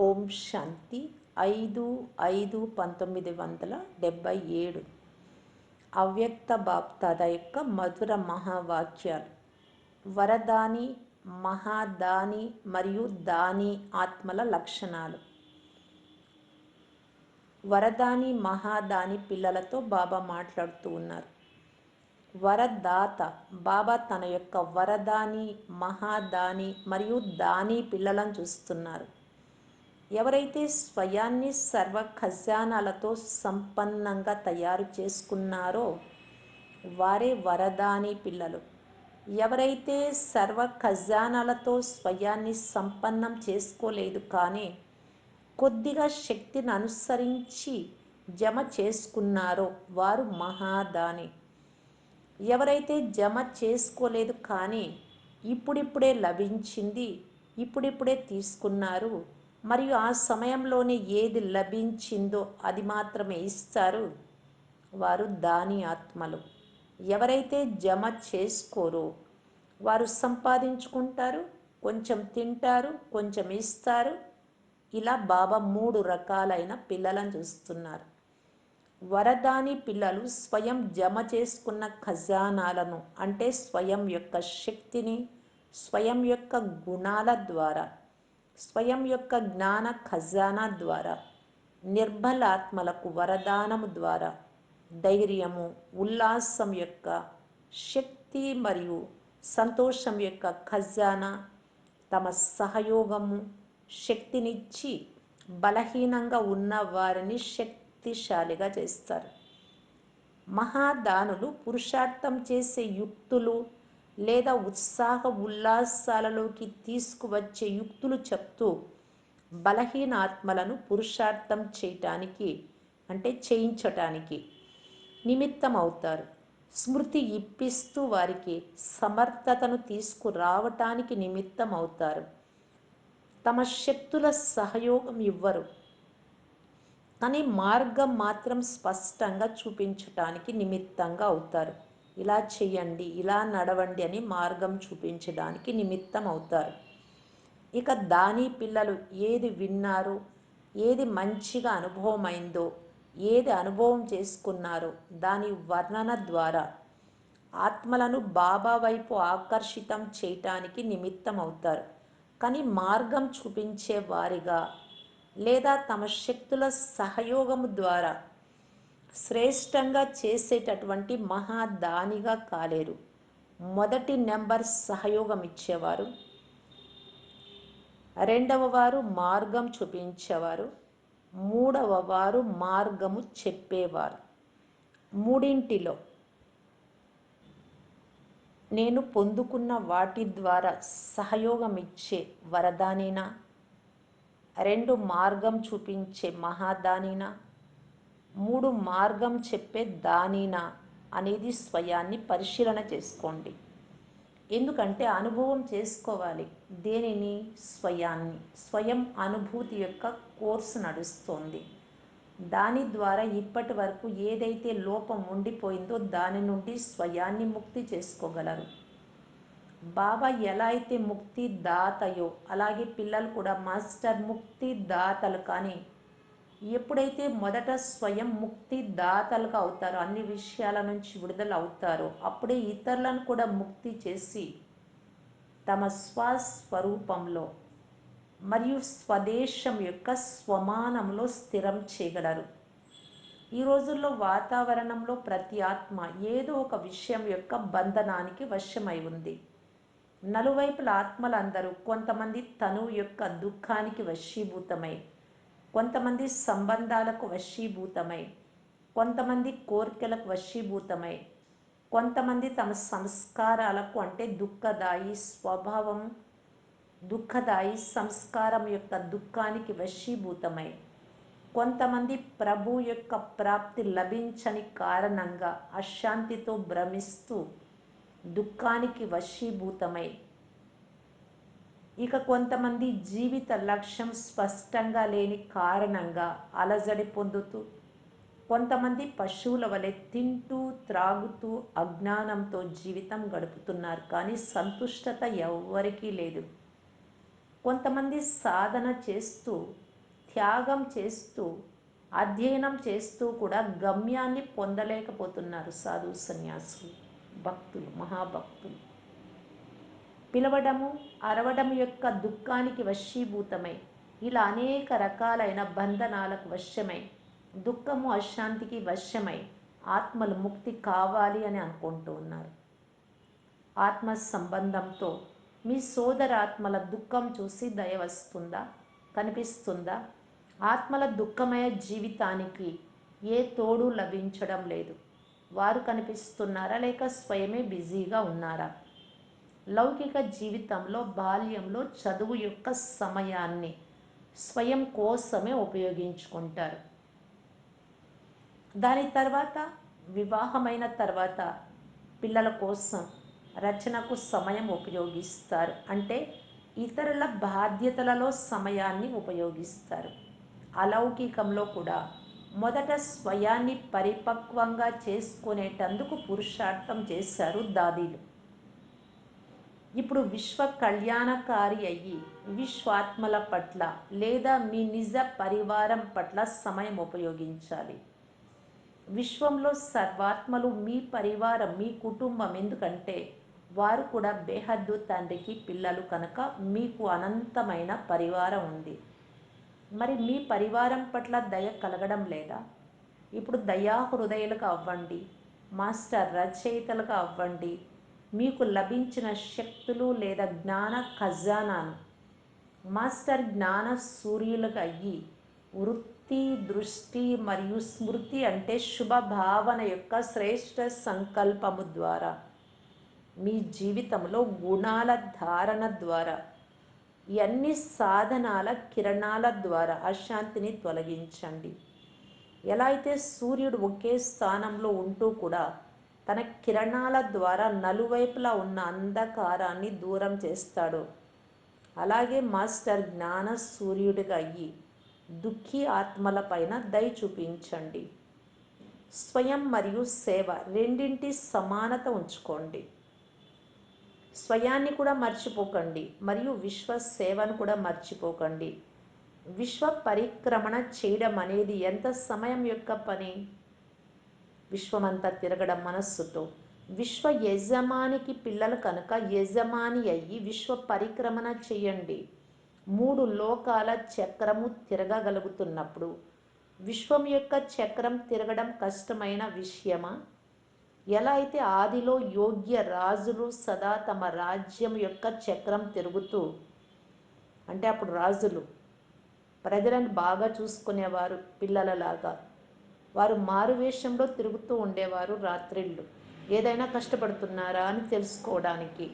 ఓం శాంతి ఐదు ఐదు పంతొమ్మిది వందల డెబ్భై ఏడు. అవ్యక్త బాప్తాద యొక్క మధుర మహావాక్యాలు వరదాని మహాదాని మరియు దాని ఆత్మల లక్షణాలు. వరదాని మహాదాని పిల్లలతో బాబా మాట్లాడుతూ ఉన్నారు. వరదాత బాబా తన యొక్క వరదాని మహాదాని మరియు దాని పిల్లలను చూస్తున్నారు. ఎవరైతే స్వయాన్ని సర్వ ఖజానాలతో సంపన్నంగా తయారు చేసుకున్నారో వారే వరదాని పిల్లలు. ఎవరైతే సర్వ ఖజానాలతో స్వయాన్ని సంపన్నం చేసుకోలేదు కానీ కొద్దిగా శక్తిని అనుసరించి జమ చేసుకున్నారో వారు మహాదాని. ఎవరైతే జమ చేసుకోలేదు కానీ ఇప్పుడిప్పుడే లభించింది ఇప్పుడిప్పుడే తీసుకున్నారు మరియు ఆ సమయంలోనే ఏది లభించిందో అది మాత్రమే ఇస్తారు వారు దాని ఆత్మలు. ఎవరైతే జమ చేసుకోరో వారు సంపాదించుకుంటారు కొంచెం తింటారు కొంచెం ఇస్తారు. ఇలా బాబా మూడు రకాలైన పిల్లలను చూస్తున్నారు. వరదాని పిల్లలు స్వయం జమ చేసుకున్న ఖజానాలను అంటే స్వయం యొక్క శక్తిని స్వయం యొక్క గుణాల ద్వారా స్వయం యొక్క జ్ఞాన ఖజానా ద్వారా నిర్బలాత్మలకు వరదానము ద్వారా ధైర్యము ఉల్లాసం యొక్క శక్తి మరియు సంతోషం యొక్క ఖజానా తమ సహయోగము శక్తినిచ్చి బలహీనంగా ఉన్న వారిని శక్తిశాలిగా చేస్తారు. మహాదానులు పురుషార్థం చేసే యుక్తులు లేదా ఉత్సాహ ఉల్లాసాలలోకి తీసుకువచ్చే యుక్తులు చెప్తూ బలహీన ఆత్మలను పురుషార్థం చేయటానికి అంటే చేయించటానికి నిమిత్తం అవుతారు స్మృతి ఇప్పిస్తూ వారికి సమర్థతను తీసుకురావటానికి నిమిత్తం అవుతారు తమ శక్తుల సహయోగం ఇవ్వరు. కానీ మార్గం మాత్రం స్పష్టంగా చూపించటానికి నిమిత్తంగా అవుతారు. ఇలా చేయండి ఇలా నడవండి అని మార్గం చూపించడానికి నిమిత్తం అవుతారు ఇక దాని పిల్లలు ఏది విన్నారో ఏది మంచిగా అనుభవం అయిందో ఏది అనుభవం చేసుకున్నారో దాని వర్ణన ద్వారా ఆత్మలను బాబా వైపు ఆకర్షితం చేయటానికి నిమిత్తం అవుతారు కానీ మార్గం చూపించే వారిగా లేదా తమ శక్తుల సహయోగము ద్వారా శ్రేష్టంగా చేసేటటువంటి మహాదానిగా కాలేరు. మొదటి నెంబర్ సహయోగం ఇచ్చేవారు రెండవ వారు మార్గం చూపించేవారు. మూడవ వారు మార్గము చెప్పేవారు. మూడింటిలో నేను పొందుకున్న వాటి ద్వారా సహయోగం ఇచ్చే వరదానినా రెండు మార్గం చూపించే మహాదానినా మూడు మార్గం చెప్పే దానినా అనేది స్వయాన్ని పరిశీలన చేసుకోండి. ఎందుకంటే అనుభవం చేసుకోవాలి. దేనిని? స్వయాన్ని. స్వయం అనుభూతి యొక్క కోర్సు నడుస్తోంది. దాని ద్వారా ఇప్పటి వరకు ఏదైతే లోపం ఉండిపోయిందో దాని నుండి స్వయాన్ని ముక్తి చేసుకోగలరు. బాబా ఎలా అయితే ముక్తి దాతయో అలాగే పిల్లలు కూడా మాస్టర్ ముక్తి దాతలు కానీ ఎప్పుడైతే మొదట స్వయం ముక్తి దాతలుగా అవుతారో అన్ని విషయాల నుంచి విడుదల అవుతారో అప్పుడే ఇతరులను కూడా ముక్తి చేసి తమ స్వస్వరూపంలో మరియు స్వదేశం యొక్క స్వమానంలో స్థిరం చేయగలరు. ఈ రోజుల్లో వాతావరణంలో ప్రతి ఆత్మ ఏదో ఒక విషయం యొక్క బంధనానికి వశమై ఉంది. నలువైపుల ఆత్మలందరూ కొంతమంది తను యొక్క దుఃఖానికి వశీభూతమై కొంతమంది సంబంధాలకు వశీభూతమై కొంతమంది కోరికలకు వశీభూతమై కొంతమంది తమ సంస్కారాలకు అంటే దుఃఖదాయి స్వభావం దుఃఖదాయి సంస్కారం యొక్క దుఃఖానికి వశీభూతమై కొంతమంది ప్రభు యొక్క ప్రాప్తి లభించని కారణంగా అశాంతితో భ్రమిస్తూ దుఃఖానికి వశీభూతమై ఇక కొంతమంది జీవిత లక్ష్యం స్పష్టంగా లేని కారణంగా అలజడి పొందుతూ కొంతమంది పశువుల వలె తింటూ త్రాగుతూ అజ్ఞానంతో జీవితం గడుపుతున్నారు. కానీ సంతుష్టత ఎవ్వరికీ లేదు. కొంతమంది సాధన చేస్తూ త్యాగం చేస్తూ అధ్యయనం చేస్తూ కూడా గమ్యాన్ని పొందలేకపోతున్నారు సాధు సన్యాసులు భక్తులు మహాభక్తులు. పిలవడము అరవడం యొక్క దుఃఖానికి వశీభూతమై. ఇలా అనేక రకాలైన బంధనాలకు వశ్యమై దుఃఖము అశాంతికి వశ్యమై ఆత్మలు ముక్తి కావాలి అని అనుకుంటూ ఉన్నారు. ఆత్మ సంబంధంతో మీ సోదరాత్మల దుఃఖం చూసి దయ వస్తుందా? కనిపిస్తుందా? ఆత్మల దుఃఖమయ జీవితానికి ఏ తోడు లభించడం లేదు. వారు కనిపిస్తున్నారా లేక స్వయమే బిజీగా ఉన్నారా? లౌకిక జీవితంలో బాల్యంలో చదువు యొక్క సమయాన్ని స్వయం కోసమే ఉపయోగించుకుంటారు. దాని తర్వాత వివాహమైన తర్వాత పిల్లల కోసం రచనకు సమయం ఉపయోగిస్తారు. అంటే ఇతరుల బాధ్యతలలో సమయాన్ని ఉపయోగిస్తారు. అలౌకికంలో కూడా మొదట స్వయాన్ని పరిపక్వంగా చేసుకునేటందుకు పురుషార్థం చేశారు దాదీలు. ఇప్పుడు విశ్వ కళ్యాణకారి అయ్యి విశ్వాత్మల పట్ల లేదా మీ నిజ పరివారం పట్ల సమయం ఉపయోగించాలి. విశ్వంలో సర్వాత్మలు మీ పరివారం మీ కుటుంబం ఎందుకంటే వారు కూడా బేహద్దు తండ్రికి పిల్లలు కనుక మీకు అనంతమైన పరివారం ఉంది. మరి మీ పరివారం పట్ల దయ కలగడం లేదా? ఇప్పుడు దయా హృదయాలుగా అవ్వండి మాస్టర్ రచయితలుగా అవ్వండి మీకు లభించిన శక్తులు లేదా జ్ఞాన ఖజానాను మాస్టర్ జ్ఞాన సూర్యులకు అయ్యి వృత్తి దృష్టి మరియు స్మృతి అంటే శుభ భావన యొక్క శ్రేష్ట సంకల్పము ద్వారా మీ జీవితంలో గుణాల ధారణ ద్వారా ఇవన్నీ సాధనాల కిరణాల ద్వారా అశాంతిని తొలగించండి. ఎలా అయితే సూర్యుడు ఒకే స్థానంలో ఉంటూ కూడా తన కిరణాల ద్వారా నలువైపులా ఉన్న అంధకారాన్ని దూరం చేస్తాడు. అలాగే మాస్టర్ జ్ఞాన సూర్యుడిగా అయ్యి దుఃఖీ ఆత్మలపైన దయ చూపించండి. స్వయం మరియు సేవ రెండింటి సమానత ఉంచుకోండి. స్వయాన్ని కూడా మర్చిపోకండి మరియు విశ్వ సేవను కూడా మర్చిపోకండి. విశ్వ పరిక్రమణ చేయడం అనేది ఎంత సమయం యొక్క పని? విశ్వమంతా తిరగడం మనస్సుతో. విశ్వ యజమానికి పిల్లలు కనుక యజమాని అయ్యి విశ్వ పరిక్రమణ చేయండి. మూడు లోకాల చక్రము తిరగగలుగుతున్నప్పుడు విశ్వం యొక్క చక్రం తిరగడం కష్టమైన విషయమా? ఎలా అయితే ఆదిలో యోగ్య రాజులు సదా తమ రాజ్యం యొక్క చక్రం తిరుగుతూ అంటే అప్పుడు రాజులు ప్రజలను బాగా చూసుకునేవారు పిల్లలలాగా వారు మారువేషంలో తిరుగుతూ ఉండేవారు రాత్రిళ్ళు. ఏదైనా కష్టపడుతున్నారా అని తెలుసుకోవడానికి.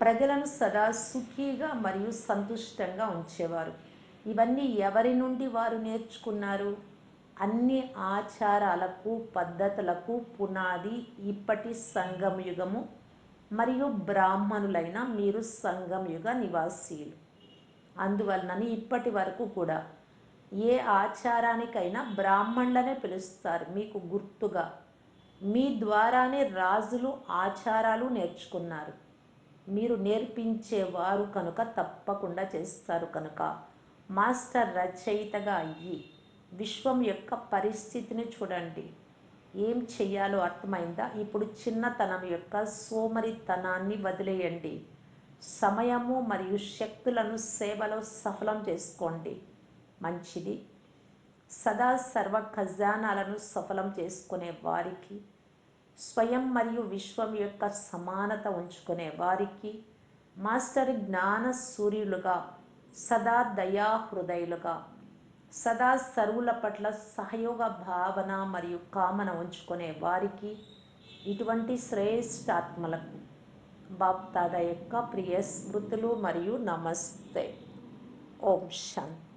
ప్రజలను సదా సుఖీగా మరియు సంతుష్టంగా ఉంచేవారు. ఇవన్నీ ఎవరి నుండి వారు నేర్చుకున్నారు? అన్ని ఆచారాలకు పద్ధతులకు పునాది ఇప్పటి సంగమయుగము మరియు బ్రాహ్మణులైన మీరు సంగమయుగ నివాసీలు. అందువలనని ఇప్పటి వరకు కూడా ఏ ఆచారానికైనా బ్రాహ్మణులనే పిలుస్తారు మీకు గుర్తుగా. మీ ద్వారానే రాజులు ఆచారాలు నేర్చుకున్నారు. మీరు నేర్పించేవారు కనుక తప్పకుండా చేస్తారు కనుక. మాస్టర్ రచయితగా అయ్యి విశ్వం యొక్క పరిస్థితిని చూడండి. ఏం చెయ్యాలో అర్థమైందా? ఇప్పుడు చిన్నతనం యొక్క సోమరితనాన్ని వదిలేయండి. సమయము మరియు శక్తులను సేవలో సఫలం చేసుకోండి. మంచిది. సదా సర్వ ఖజానాలను సఫలం చేసుకునే వారికి స్వయం మరియు విశ్వం యొక్క సమానత ఉంచుకునే వారికి మాస్టర్ జ్ఞాన సూర్యులుగా సదా దయా హృదయులుగా సదా సర్వుల పట్ల సహయోగ భావన మరియు కామన ఉంచుకునే వారికి ఇటువంటి శ్రేష్టాత్మలకు బాప్తాద యొక్క ప్రియ స్మృతులు మరియు నమస్తే. ఓం శాంతి.